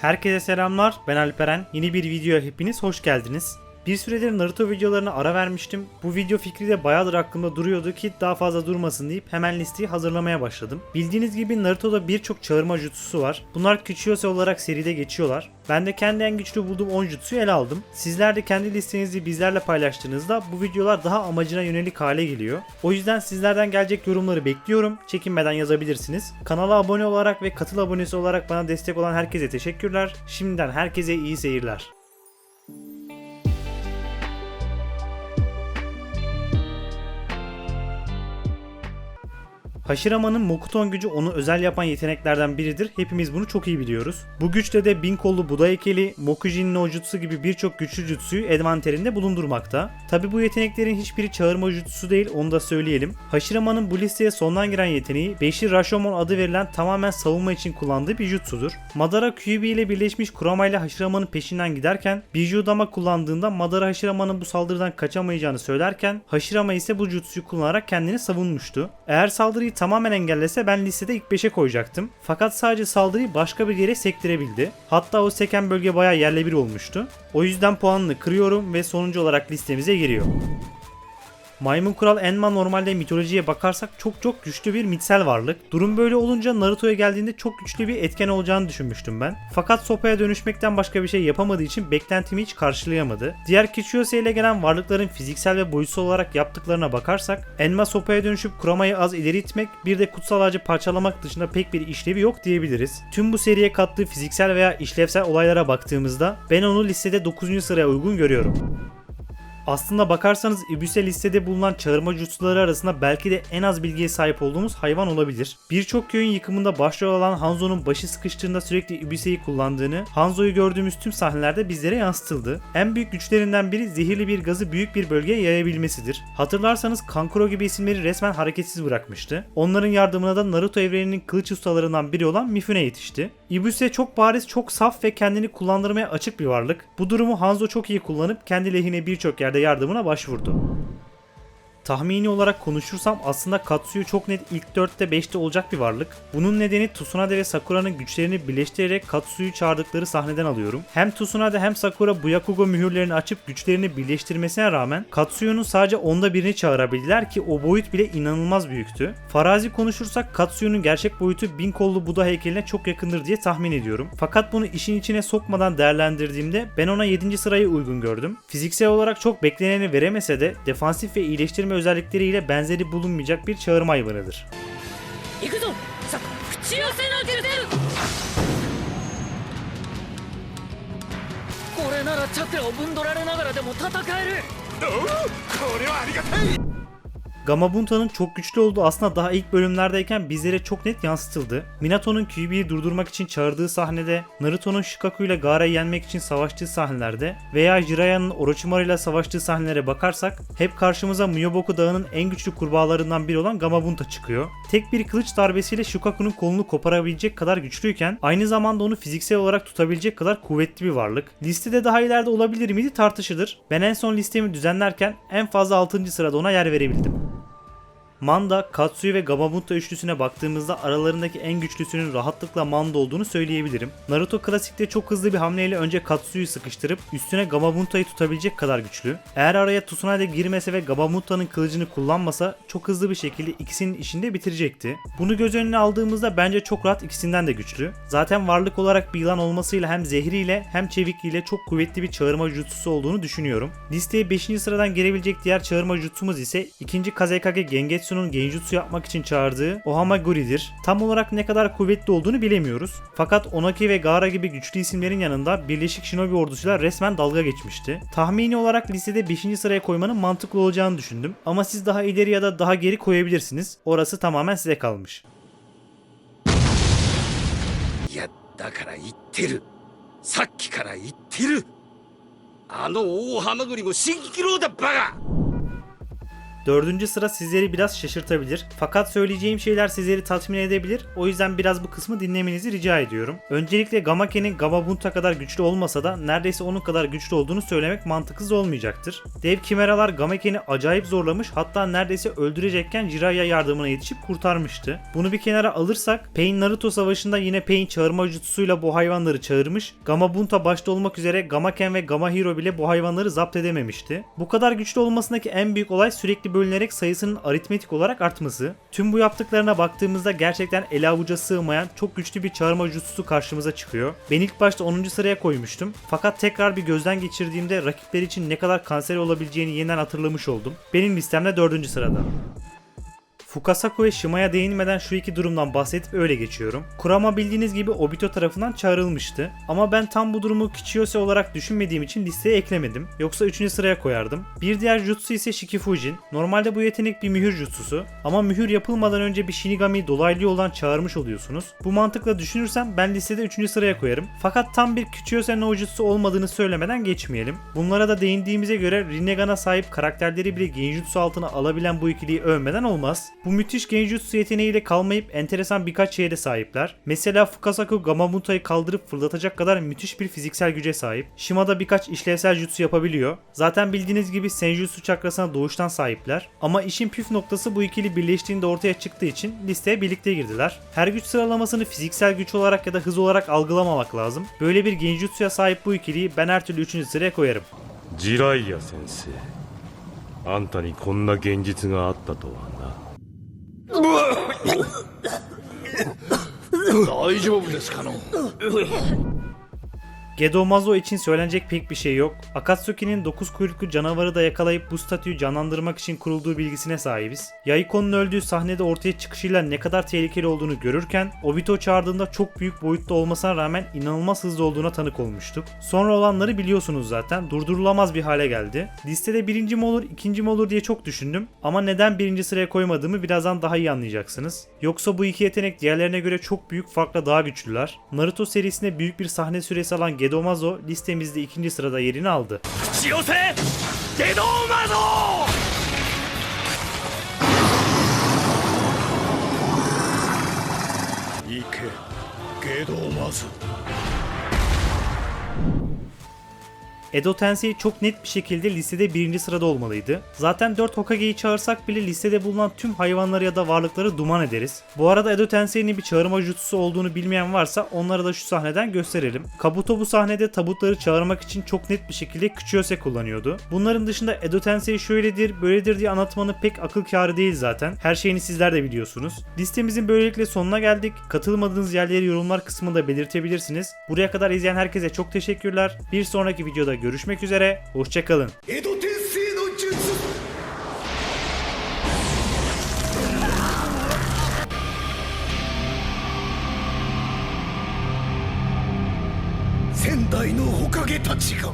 Herkese selamlar. Ben Alperen. Yeni bir videoya hepiniz hoş geldiniz. Bir süredir Naruto videolarına ara vermiştim. Bu video fikri de bayağıdır aklımda duruyordu ki daha fazla durmasın deyip hemen listeyi hazırlamaya başladım. Bildiğiniz gibi Naruto'da birçok çağırma jutsusu var. Bunlar Küçüyose olarak seride geçiyorlar. Ben de kendi en güçlü bulduğum 10 jutsuyu ele aldım. Sizler de kendi listenizi bizlerle paylaştığınızda bu videolar daha amacına yönelik hale geliyor. O yüzden sizlerden gelecek yorumları bekliyorum. Çekinmeden yazabilirsiniz. Kanala abone olarak ve katıl abonesi olarak bana destek olan herkese teşekkürler. Şimdiden herkese iyi seyirler. Hashirama'nın Mokuton gücü onu özel yapan yeteneklerden biridir. Hepimiz bunu çok iyi biliyoruz. Bu güçle de bin kollu Buda heykeli, Mokujin no Jutsu gibi birçok güçlü jutsuyu envanterinde bulundurmakta. Tabi bu yeteneklerin hiçbiri çağırma jutsu değil onu da söyleyelim. Hashirama'nın bu listeye sondan giren yeteneği Beşir Rashomon adı verilen tamamen savunma için kullandığı bir jutsudur. Madara Kyuubi ile birleşmiş Kurama ile Hashirama'nın peşinden giderken Biju Dama kullandığında Madara Hashirama'nın bu saldırıdan kaçamayacağını söylerken Hashirama ise bu jutsuyu kullanarak kendini savunmuştu. Eğer saldırıyı tamamen engellese ben listede ilk 5'e koyacaktım. Fakat sadece saldırıyı başka bir yere sektirebildi. Hatta o seken bölge bayağı yerle bir olmuştu. O yüzden puanını kırıyorum ve sonuncu olarak listemize giriyor. Maymun Kral Enma normalde mitolojiye bakarsak çok çok güçlü bir mitsel varlık. Durum böyle olunca Naruto'ya geldiğinde çok güçlü bir etken olacağını düşünmüştüm ben. Fakat sopaya dönüşmekten başka bir şey yapamadığı için beklentimi hiç karşılayamadı. Diğer Kichiyose ile gelen varlıkların fiziksel ve boyutsal olarak yaptıklarına bakarsak Enma sopaya dönüşüp Kurama'yı az ileri itmek bir de kutsal ağacı parçalamak dışında pek bir işlevi yok diyebiliriz. Tüm bu seriye kattığı fiziksel veya işlevsel olaylara baktığımızda ben onu listede 9. sıraya uygun görüyorum. Aslında bakarsanız Ibüse listede bulunan çağırma jutsuları arasında belki de en az bilgiye sahip olduğumuz hayvan olabilir. Birçok köyün yıkımında başrol olan Hanzo'nun başı sıkıştığında sürekli Ibüse'yi kullandığını, Hanzo'yu gördüğümüz tüm sahnelerde bizlere yansıtıldı. En büyük güçlerinden biri zehirli bir gazı büyük bir bölgeye yayabilmesidir. Hatırlarsanız Kankuro gibi isimleri resmen hareketsiz bırakmıştı. Onların yardımına da Naruto evreninin kılıç ustalarından biri olan Mifune yetişti. Ibüse çok bariz, çok saf ve kendini kullandırmaya açık bir varlık. Bu durumu Hanzo çok iyi kullanıp kendi lehine birçok yerde yardımına başvurdu. Tahmini olarak konuşursam aslında Katsuyu çok net ilk 4'te 5'te olacak bir varlık. Bunun nedeni Tsunade ve Sakura'nın güçlerini birleştirerek Katsuyu çağırdıkları sahneden alıyorum. Hem Tsunade hem Sakura Byakugo mühürlerini açıp güçlerini birleştirmesine rağmen Katsuyu'nun sadece onda birini çağırabildiler ki o boyut bile inanılmaz büyüktü. Farazi konuşursak Katsuyu'nun gerçek boyutu bin kollu Buda heykeline çok yakındır diye tahmin ediyorum. Fakat bunu işin içine sokmadan değerlendirdiğimde ben ona 7. sırayı uygun gördüm. Fiziksel olarak çok bekleneni veremese de defansif ve iyileştirme özellikleriyle benzeri bulunmayacak bir çağırma hayvanıdır. Gamabunta'nın çok güçlü olduğu aslında daha ilk bölümlerdeyken bizlere çok net yansıtıldı. Minato'nun Kyuubi'yi durdurmak için çağırdığı sahnede, Naruto'nun Shikaku ile Gaara'yı yenmek için savaştığı sahnelerde veya Jiraiyan'ın Orochimaru ile savaştığı sahnelere bakarsak hep karşımıza Myoboku Dağı'nın en güçlü kurbağalarından biri olan Gamabunta çıkıyor. Tek bir kılıç darbesiyle Shukaku'nun kolunu koparabilecek kadar güçlüyken aynı zamanda onu fiziksel olarak tutabilecek kadar kuvvetli bir varlık. Listede daha ileride olabilir miydi tartışılır. Ben en son listemi düzenlerken en fazla 6. sırada ona yer verebildim. Manda, Katsuyu ve Gamabunta üçlüsüne baktığımızda aralarındaki en güçlüsünün rahatlıkla Manda olduğunu söyleyebilirim. Naruto klasikte çok hızlı bir hamleyle önce Katsuyu'yu sıkıştırıp üstüne Gamabunta'yı tutabilecek kadar güçlü. Eğer araya Tsunade girmese ve Gamabunta'nın kılıcını kullanmasa çok hızlı bir şekilde ikisinin işini de bitirecekti. Bunu göz önüne aldığımızda bence çok rahat ikisinden de güçlü. Zaten varlık olarak bir yılan olmasıyla hem zehriyle hem çevikliğiyle çok kuvvetli bir çağırma jutsusu olduğunu düşünüyorum. Listeye 5. sıradan gelebilecek diğer çağırma jutsumuz ise 2. Kazekage Gengetsu'nun genjutsu yapmak için çağırdığı Ohamaguri'dir. Tam olarak ne kadar kuvvetli olduğunu bilemiyoruz. Fakat Onaki ve Gaara gibi güçlü isimlerin yanında Birleşik Shinobi ordusuyla resmen dalga geçmişti. Tahmini olarak listede 5. sıraya koymanın mantıklı olacağını düşündüm. Ama siz daha ileri ya da daha geri koyabilirsiniz. Orası tamamen size kalmış. いやだから言ってるさっきから言ってるあの大ハマグリも新規郎だバカ Dördüncü sıra sizleri biraz şaşırtabilir. Fakat söyleyeceğim şeyler sizleri tatmin edebilir. O yüzden biraz bu kısmı dinlemenizi rica ediyorum. Öncelikle Gamake'nin Gamabunta kadar güçlü olmasa da neredeyse onun kadar güçlü olduğunu söylemek mantıksız olmayacaktır. Dev Kimeralar Gamake'ni acayip zorlamış hatta neredeyse öldürecekken Jiraiya yardımına yetişip kurtarmıştı. Bunu bir kenara alırsak Pain Naruto savaşında yine Pain çağırma jutsusuyla bu hayvanları çağırmış. Gamabunta başta olmak üzere Gamaken ve Gamahiro bile bu hayvanları zapt edememişti. Bu kadar güçlü olmasındaki en büyük olay sürekli bölünerek sayısının aritmetik olarak artması. Tüm bu yaptıklarına baktığımızda gerçekten ele avuca sığmayan çok güçlü bir çağırma jutsusu karşımıza çıkıyor. Ben ilk başta 10. sıraya koymuştum. Fakat tekrar bir gözden geçirdiğimde rakipler için ne kadar kanser olabileceğini yeniden hatırlamış oldum. Benim listemde 4. sırada. Fukasaku ve Shima'ya değinmeden şu iki durumdan bahsedip öyle geçiyorum. Kurama bildiğiniz gibi Obito tarafından çağrılmıştı. Ama ben tam bu durumu Kichiyose olarak düşünmediğim için listeye eklemedim. Yoksa 3. sıraya koyardım. Bir diğer jutsu ise Shikifujin. Normalde bu yetenek bir mühür jutsusu. Ama mühür yapılmadan önce bir Shinigami'yi dolaylı yoldan çağırmış oluyorsunuz. Bu mantıkla düşünürsem ben listede 3. sıraya koyarım. Fakat tam bir Kichiyose no jutsu olmadığını söylemeden geçmeyelim. Bunlara da değindiğimize göre Rinnegan'a sahip karakterleri bile genjutsu altına alabilen bu ikiliyi övmeden olmaz. Bu müthiş genjutsu yeteneğiyle kalmayıp enteresan birkaç şeye de sahipler. Mesela Fukasaku Gamabuta'yı kaldırıp fırlatacak kadar müthiş bir fiziksel güce sahip. Shima da birkaç işlevsel jutsu yapabiliyor. Zaten bildiğiniz gibi Senjutsu çakrasına doğuştan sahipler. Ama işin püf noktası bu ikili birleştiğinde ortaya çıktığı için listeye birlikte girdiler. Her güç sıralamasını fiziksel güç olarak ya da hız olarak algılamamak lazım. Böyle bir genjutsuya sahip bu ikiliyi ben her türlü 3. sıraya koyarım. ジライア先生あんたにこんな現実があったとはな 大丈夫ですかの？Gedo Mazo için söylenecek pek bir şey yok. Akatsuki'nin 9 kuyruklu canavarı da yakalayıp bu statüyü canlandırmak için kurulduğu bilgisine sahibiz. Yaiko'nun öldüğü sahnede ortaya çıkışıyla ne kadar tehlikeli olduğunu görürken Obito çağırdığında çok büyük boyutta olmasına rağmen inanılmaz hızlı olduğuna tanık olmuştuk. Sonra olanları biliyorsunuz zaten. Durdurulamaz bir hale geldi. Listede birinci mi olur, ikinci mi olur diye çok düşündüm. Ama neden birinci sıraya koymadığımı birazdan daha iyi anlayacaksınız. Yoksa bu iki yetenek diğerlerine göre çok büyük farkla daha güçlüler. Naruto serisinde büyük bir sahne süresi alan Gedomazo listemizde ikinci sırada yerini aldı. Chiyose Gedomazo! Ike Gedomazo. Edo Tensei çok net bir şekilde listede birinci sırada olmalıydı. Zaten 4 Hokage'yi çağırsak bile listede bulunan tüm hayvanları ya da varlıkları duman ederiz. Bu arada Edo Tensei'nin bir çağırma jutsusu olduğunu bilmeyen varsa onlara da şu sahneden gösterelim. Kabuto bu sahnede tabutları çağırmak için çok net bir şekilde Küçüyose kullanıyordu. Bunların dışında Edo Tensei şöyledir, böyledir diye anlatmanı pek akıl kârı değil zaten. Her şeyini sizler de biliyorsunuz. Listemizin böylelikle sonuna geldik. Katılmadığınız yerleri yorumlar kısmında belirtebilirsiniz. Buraya kadar izleyen herkese çok teşekkürler. Bir sonraki videoda görüşmek üzere. Hoşçakalın. 江戸天聖の術仙台の火影たちが